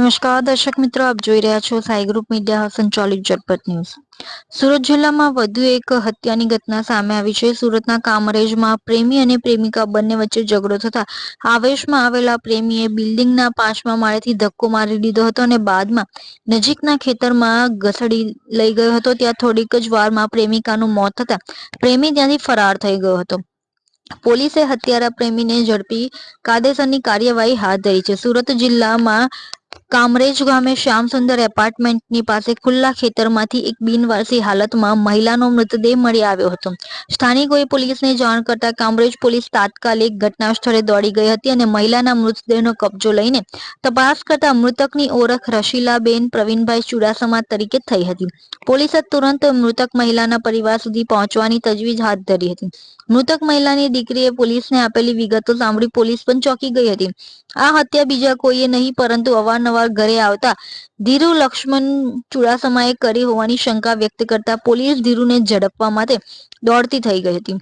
નમસ્કાર, દર્શક મિત્રો, આપ જોઈ રહ્યા છો સાઈ ગ્રુપ મીડિયા સંચાલિત ઝટપટ ન્યૂઝ. સુરત જિલ્લામાં વધુ એક હત્યાની ઘટના સામે આવી છે. સુરતના કામરેજમાં પ્રેમી અને પ્રેમિકા બંને વચ્ચે ઝઘડો થતા આવેશમાં આવેલા પ્રેમીએ બિલ્ડિંગના પાંચમા માળેથી ધક્કો મારી દીધો હતો અને બાદમાં નજીકના ખેતરમાં ઘસડી લઈ ગયો હતો. ત્યાં થોડીક જ વારમાં પ્રેમિકાનું મોત થતા પ્રેમી ત્યાંથી ફરાર થઈ ગયો હતો. પોલીસે હત્યારા પ્રેમીને ઝડપી કાયદેસરની કાર્યવાહી હાથ ધરી છે. સુરત જિલ્લામાં કામરેજ ગામે શ્યામસુંદર એપાર્ટમેન્ટની પાસે ખુલ્લા ખેતરમાંથી એક બિનવારસી હાલતમાં મહિલાનો મૃતદેહ મળી આવ્યો હતો. સ્થાનિકોએ પોલીસને જાણ કરતા કામરેજ પોલીસ તાત્કાલિક ઘટના સ્થળે દોડી ગઈ હતી અને મહિલાના મૃતદેહનો કબજો લઈને તપાસ કરતા મૃતકની ઓળખ રશીલાબેન પ્રવીણભાઈ ચુડાસમા તરીકે થઈ હતી. પોલીસે તુરંત મૃતક મહિલાના પરિવાર સુધી પહોંચવાની તજવીજ હાથ ધરી હતી. મૃતક મહિલાની દીકરીએ પોલીસને આપેલી વિગતો સાંભળી પોલીસ પણ ચોંકી ગઈ હતી. આ હત્યા બીજા કોઈએ નહીં, પરંતુ અવારનવાર ઘરે આવતા ધીરુ લક્ષ્મણ ચુડાસમાએ કરી હોવાની શંકા વ્યક્ત કરતા પોલીસ ધીરુને ઝડપવા માટે દોડતી થઈ ગઈ હતી.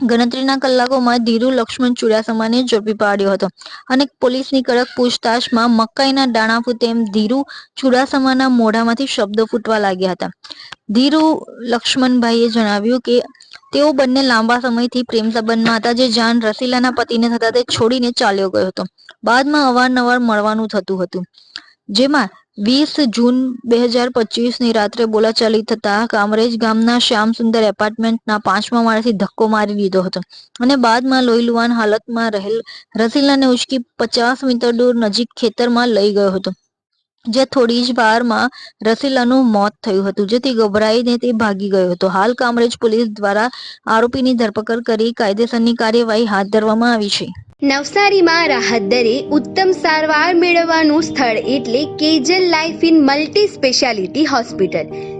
ગણતરીના કલાકોમાં ધીરુ લક્ષ્મણ ચુડાસમાને ઝડપી પાડ્યો હતો અને પોલીસની કડક પૂછતાછમાં મકાઈના દાણા ફૂટે એમ ધીરુ ચુડાસમાના મોઢામાંથી શબ્દો ફૂટવા લાગ્યા હતા. ધીરુ લક્ષ્મણભાઈએ જણાવ્યું કે તેઓ બંને લાંબા સમયથી પ્રેમ સંબંધમાં હતા. જે જાન રસીલાના પતિને થતા તે છોડીને ચાલ્યો ગયો હતો. બાદમાં અવારનવાર મળવાનું થતું હતું. જેમાં વીસ જૂન બે હજાર પચીસની રાત્રે બોલાચાલી થતા કામરેજ ગામના શ્યામ સુંદર એપાર્ટમેન્ટના પાંચમા માળેથી ધક્કો મારી દીધો હતો. અને બાદમાં લોહીલુવાન હાલતમાં રહેલ રસીલાને ઉચકી પચાસ મીટર દૂર નજીક ખેતરમાં લઈ ગયો હતો. જે થોડી જ વારમાં રસીલાનું મોત થયું હતું, જેથી ગભરાઈને તે ભાગી ગયો હતો. હાલ કામરેજ પોલીસ દ્વારા આરોપીની ધરપકડ કરી કાયદેસરની કાર્યવાહી હાથ ધરવામાં આવી છે. નવસારીમાં રાહત દરે ઉત્તમ સારવાર મેળવવાનું સ્થળ એટલે Kejal life in multi speciality hospital.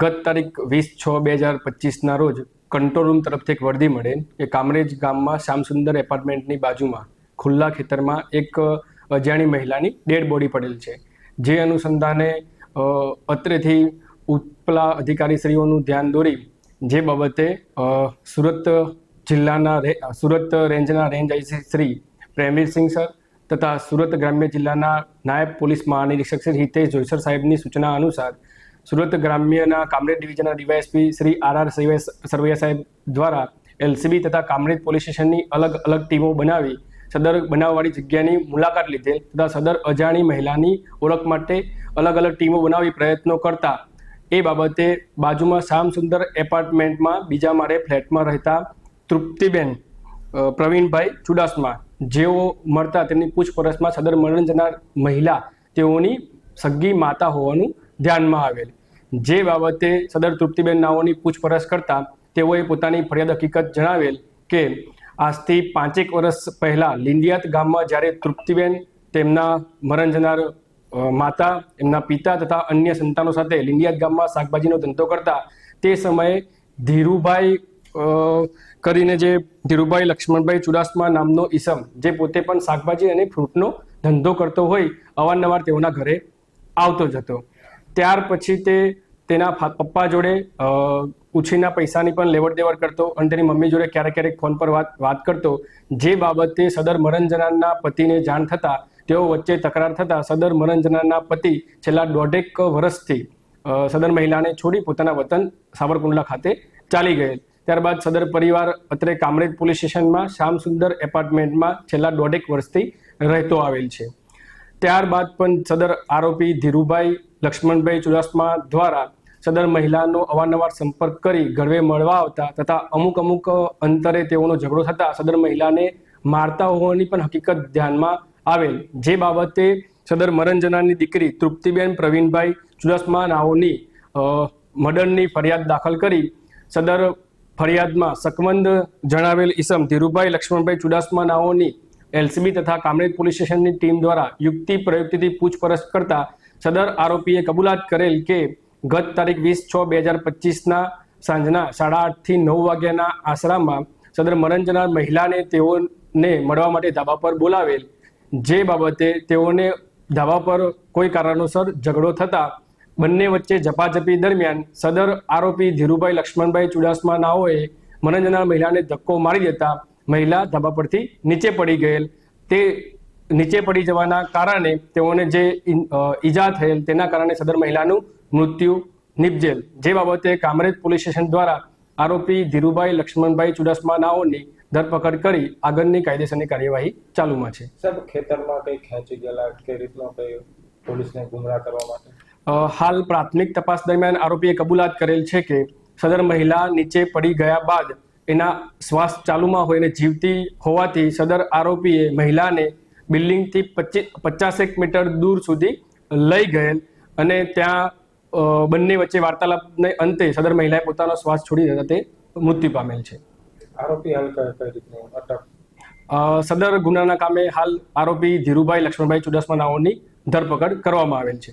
ગત તારીખ વીસ છ બે હજાર પચીસના રોજ કંટ્રોલ રૂમ તરફથી એક વર્દી મળે. એ કામરેજ ગામમાં શ્યામસુંદર એપાર્ટમેન્ટની બાજુમાં, ખુલ્લા ખેતરમાં એક અજાણી મહિલાની ડેડ બોડી પડેલ છે. જે અનુસંધાને અત્રેથી ઉપલા અધિકારીશ્રીઓનું ધ્યાન દોરી, જે બાબતે સુરત જિલ્લાના સુરત રેન્જના range IC Shri Premvirsinh sir તથા સુરત ગ્રામ્ય જિલ્લાના નાયબ પોલીસ મહાનિરીક્ષક શ્રી હિતેશ જોઈસર સાહેબની સૂચના અનુસાર સુરત ગ્રામ્યના Kamrej ડિવિઝનના DYSP Shri R R Sarvaiya સાહેબ દ્વારા એલસીબી તથા કામરેજ પોલીસ સ્ટેશનની અલગ અલગ ટીમો બનાવી સદર બનાવવાળી જગ્યાની મુલાકાત લીધેલ તથા સદર અજાણી મહિલાની ઓળખ માટે અલગ અલગ ટીમો બનાવી પ્રયત્નો કરતા. એ બાબતે બાજુમાં શ્યામસુંદર એપાર્ટમેન્ટમાં બીજા માળે ફ્લેટમાં રહેતા તૃપ્તિબેન પ્રવીણભાઈ ચુડાસમા. જેઓ મળતા તેમની પૂછપરછમાં સદર મરણ જનાર મહિલા તેઓની સગી માતા હોવાનું ધ્યાનમાં આવેલ. જે બાબતે સદર તૃપ્તિબેન નાઓની પૂછપરછ કરતા તેઓએ પોતાની ફરિયાદ હકીકત જણાવેલ કે, આજથી પાંચેક વર્ષ પહેલાં લિંડિયાત ગામમાં જ્યારે તૃપ્તિબેન તેમના મરણ જનાર માતા, એમના પિતા તથા અન્ય સંતાનો સાથે લિંડિયાત ગામમાં શાકભાજીનો ધંધો કરતા તે સમયે ધીરુભાઈ કરીને જે ધીરુભાઈ લક્ષ્મણભાઈ ચુડાસમા નામનો ઈસમ, જે પોતે પણ શાકભાજી અને ફ્રૂટનો ધંધો કરતો હોય, અવારનવાર તેઓના ઘરે આવતો જ હતો. ત્યાર પછી તે તેના પપ્પા જોડે ઉછીના પૈસાની પણ લેવડ દેવડ કરતો અને તેની મમ્મી જોડે ક્યારેક ક્યારેક ફોન પર વાત વાત કરતો. જે બાબતે સદર મરણ જનારના પતિને જાણ થતા, તેઓ વચ્ચે તકરાર થતા સદર મરણ જનારના પતિ છેલ્લા દોઢેક વર્ષથી સદર મહિલાને છોડી પોતાના વતન સાવરકુંડલા ખાતે ચાલી ગયેલ. ત્યારબાદ સદર પરિવાર અત્રે કામરેજ પોલીસ સ્ટેશનમાં શ્યામસુંદર એપાર્ટમેન્ટમાં છેલ્લા દોઢેક વર્ષથી રહેતો આવેલ છે. ત્યારબાદ પણ સદર આરોપી ધીરુભાઈ લક્ષ્મણભાઈ ચુડાસમા દ્વારા સદર મહિલાનો અવારનવાર સંપર્ક કરી ઘરવે મળવા આવતા તથા અમુક અમુક અંતરે તેઓનો ઝઘડો થતા સદર મહિલાને મારતા હોવાની પણ હકીકત ધ્યાનમાં આવેલ. જે બાબતે સદર મરણજનાની દીકરી તૃપ્તિબેન પ્રવીણભાઈ ચુડાસમા નાઓની મર્ડરની ફરિયાદ દાખલ કરી. સદર ફરિયાદમાં શકમંદ જણાવેલ ઈસમ ધીરુભાઈ લક્ષ્મણભાઈ ચુડાસમા નાઓની એલસીબી તથા કામરેજ પોલીસ સ્ટેશનની ટીમ દ્વારા યુક્તિ પ્રયુક્તિથી પૂછપરછ કરતા સદર આરોપીએ કબૂલાત કરેલ કે ગત તારીખ વીસ છ બે હજાર પચીસના સાંજના સાડા આઠથી નવ વાગ્યાના આશરામાં સદર મરણ મહિલાને તેઓને મળવા માટે ધાબા પર બોલાવેલ. જે બાબતે તેઓને ધાબા પર કોઈ કારણોસર ઝઘડો થતા બંને વચ્ચે ઝપાઝપી દરમિયાન સદર આરોપી ધીરુભાઈ લક્ષ્મણભાઈ ચુડાસમા નાઓએ મરણ જનાર મહિલાને ધક્કો મારી દેતા મહિલા ધાબા પરથી નીચે પડી ગયેલ. તે નીચે પડી જવાના કારણે તેઓને જે ઈજા થયેલ તેના કારણે સદર મહિલાનું મૃત્યુ નિપજેલ. જે બાબતે કામરેજ પોલીસ સ્ટેશન દ્વારા આરોપી ધીરુભાઈ લક્ષ્મણભાઈ ચુડાસમા નાઓની ધરપકડ કરી આગળની કાયદેસરની કાર્યવાહી ચાલુમાં છે. સાહેબ ખેતરમાં કઈ ખેંચી ગયેલા કે રીતનો કઈ પોલીસને ગુમરાહ કરવા માટે? હાલ પ્રાથમિક તપાસ દરમિયાન આરોપીએ કબૂલાત કરેલ છે કે સદર મહિલા નીચે પડી ગયા બાદ એના શ્વાસ ચાલુમાં હોય અને જીવતી હોવાથી સદર આરોપીએ મહિલાને બિલ્ડિંગથી પચીસ પચાસેક મીટર દૂર સુધી લઈ ગયેલ અને ત્યાં બંને વચ્ચે વાર્તાલાપને અંતે સદર મહિલાએ પોતાનો શ્વાસ છોડી દેતા તે મૃત્યુ પામેલ છે. આરોપી હાલ કઈ અટક? સદર ગુનાના કામે હાલ આરોપી ધીરુભાઈ લક્ષ્મણભાઈ ચુડાસમા નાઓની ધરપકડ કરવામાં આવેલ છે.